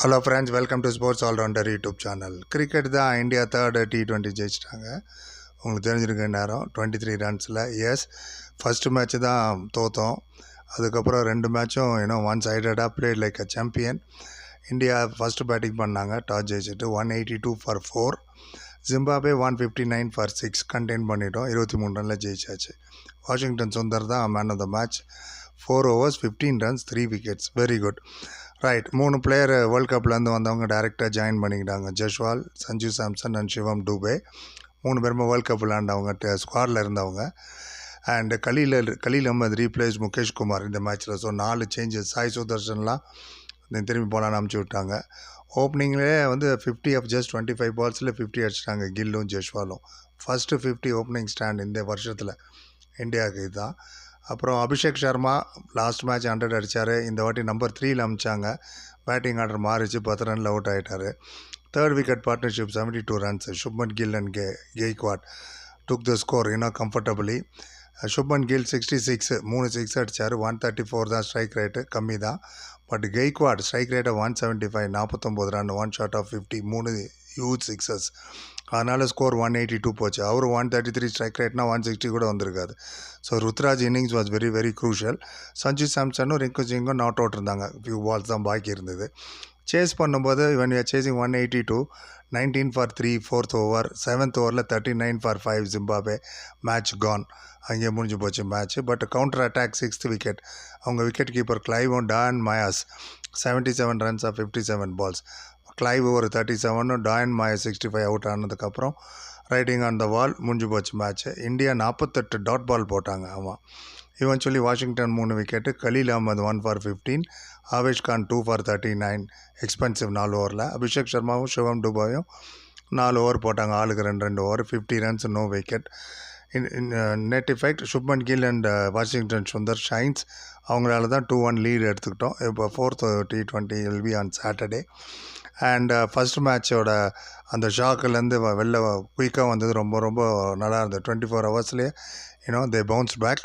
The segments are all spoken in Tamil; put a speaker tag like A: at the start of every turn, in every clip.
A: Hello friends welcome to sports allrounder YouTube channel cricket தான் இந்தியா தேர்டு டி டுவெண்ட்டி ஜெயிச்சிட்டாங்க. உங்களுக்கு தெரிஞ்சிருக்க நேரம் டுவெண்ட்டி த்ரீ ரன்ஸில் எஸ் ஃபஸ்ட்டு மேட்ச்சு தான் தோத்தோம். அதுக்கப்புறம் ரெண்டு மேட்சும் இன்னும் one சைடடாக played like a champion India first batting பண்ணாங்க toss ஜெயிச்சிட்டு one eighty two for four Zimbabwe one fifty nine for six contain பண்ணிட்டோம். இருபத்தி மூணு ரனில் ஜெயிச்சாச்சு. வாஷிங்டன் சுந்தர் தான் man of the match four overs fifteen runs three wickets very good right மூணு பிளேயர் வேர்ல்ட் கப்லேருந்து வந்தவங்க டேரெக்டாக ஜாயின் பண்ணிக்கிட்டாங்க. ஜெஷ்வால் சஞ்சீவ் சாம்சன் அண்ட் சிவம் டூபே மூணு பேருமே வேர்ல்ட் கப் விளாண்டவங்க ஸ்குவாடில் இருந்தவங்க. அண்டு கலியில் கலியில் அது ரீப்ளேஸ் முகேஷ் குமார் இந்த மேட்ச்சில் ஸோ நாலு சேஞ்சஸ் சாய் சுதர்ஷன்லாம் திரும்பி போகலான்னு அமுச்சு விட்டாங்க. ஓப்பனிங்லேயே வந்து fifty off just twenty five பால்ஸில் fifty அடிச்சிட்டாங்க. கில்லும் ஜெஷ்வாலும் ஃபஸ்ட்டு ஃபிஃப்டி ஓப்பனிங் ஸ்டாண்ட் இந்த வருஷத்தில். இந்தியாவுக்கு இதுதான். அப்புறம் Abhishek Sharma last match hundred அடித்தார் இந்த வாட்டி நம்பர் த்ரீயில் அமிச்சாங்க. பேட்டிங் ஆர்டர் மாறிச்சு பத்து ரனில் அவுட் ஆகிட்டார் third wicket partnership seventy two runs Shubman Gill and K Gaikwad took the score இன்னும் comfortably Shubman Gill sixty six மூணு சிக்ஸ் அடித்தார் ஒன் தேர்ட்டி ஃபோர் தான் ஸ்ட்ரைக் ரேட்டு கம்மி தான் பட் கெய்க்வாட் ஸ்ட்ரைக் ரேட்டை ஒன் செவன்ட்டி ஃபைவ் நாற்பத்தொம்போது run one short of fifty மூணு ஹியூஜ் சிக்ஸஸ் அதனால் ஸ்கோர் ஒன் எயிட்டி டூ போச்சு. அவர் ஒன் தேர்ட்டி த்ரீ ஸ்ட்ரைக் ரேட்னா ஒன் சிக்ஸ்டி கூட வந்திருக்காது so Ruturaj innings was very very crucial Sanju சாம்சனும் Rinku சிங்கும் நாட் அவுட் இருந்தாங்க. ஃபியூ பால்ஸ் தான் பாக்கி இருந்தது. சேஸ் பண்ணும்போது இவன் chasing one eighty two nineteen for three fourth over seventh ஓவரில் thirty nine for five Zimbabwe match gone அங்கே முடிஞ்சு போச்சு match but counter attack sixth wicket அவங்க wicket keeper கிளைவும் Dion Myers seventy seven runs off fifty seven balls Clive ஒரு தேர்ட்டி செவனும் டாயன் மாய சிக்ஸ்டி ஃபைவ் அவுட் ஆனதுக்கப்புறம் ரைட்டிங் ஆன் த வால் முடிஞ்சு போச்சு மேட்ச்சு இந்தியா நாற்பத்தெட்டு டாட் பால் போட்டாங்க. ஆமாம் இவன் சொல்லி வாஷிங்டன் மூணு wicket Khaleel Ahmed one for fifteen Avesh Khan two for thirty nine expensive நாலு ஓவரில் அபிஷேக் சர்மாவும் சிவம் டுபாயும் நாலு ஓவர் போட்டாங்க. ஆளுக்கு ரெண்டு ரெண்டு over fifty runs no wicket in net effect Shubman Gill and Washington Sundar shines அவங்களால தான் டூ ஒன் லீடு எடுத்துக்கிட்டோம். இப்போ fourth T twenty L P on Saturday and first மேட்சோட அந்த ஷாக்குலேருந்து வெளில குயிக்காக வந்தது ரொம்ப ரொம்ப நல்லா இருந்தது. Twenty four ஹவர்ஸ்லேயே you know they bounce back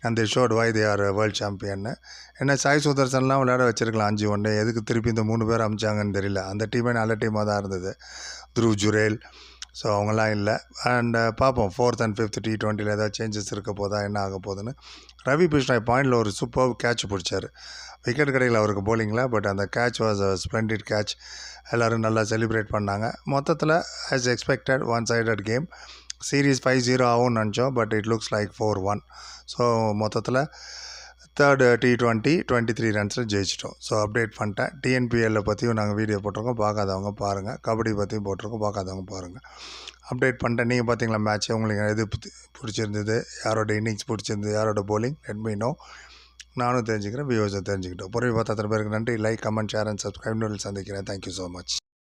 A: and they showed why they are world சாம்பியன்னு ஏன்னா சாய் சுதர்சன்லாம் விளையாட வச்சிருக்கலாம். அஞ்சு ஒன்று எதுக்கு திருப்பி இந்த மூணு பேர் அமிச்சாங்கன்னு தெரியல. அந்த டீமே நல்ல டீமாக தான் இருந்தது. த்ரூ ஜுரேல் ஸோ அவங்களாம் இல்லை. அண்ட் uh, பார்ப்போம் ஃபோர்த் அண்ட் ஃபிஃப்த் டி டுவெண்ட்டியில் ஏதாவது சேஞ்சஸ் இருக்க போதா என்ன ஆக போகுதுன்னு. ரவி பிஷ்ணாய் பாயிண்டில் ஒரு சூப்பர் கேட்ச் பிடிச்சார். விக்கெட் கிடைக்கல அவருக்கு போலிங்கில் பட் அந்த catch was a splendid catch எல்லோரும் நல்லா செலிப்ரேட் பண்ணாங்க. மொத்தத்தில் as expected one sided game series five zero ஆகும்னு நினச்சோம் but it looks like four one so மொத்தத்தில் third T twenty twenty three ரன்ஸில் ஜெயிச்சிட்டோம். ஸோ அப்டேட் பண்ணிட்டேன். டிஎன்பிஎல்ல பற்றியும் நாங்கள் வீடியோ போட்டிருக்கோம். பார்க்காதவங்க பாருங்கள் கபடி பற்றியும் போட்டிருக்கோம். பார்க்காதவங்க பாருங்கள் அப்டேட் பண்ணிட்டேன். நீங்கள் பார்த்தீங்களா மேட்ச் உங்களுக்கு எது பிடிச்சிருந்தது? யாரோட இன்னிங்ஸ் பிடிச்சிருந்தது? யாரோட போலிங் லெட் நோ நானும் தெரிஞ்சுக்கிறேன். வியூஸை தெரிஞ்சுக்கிட்டோம். பொறுமை பார்த்து அத்தனை பேருக்கு நன்றி. Like comment share and subscribe சந்திக்கிறேன். Thank you so much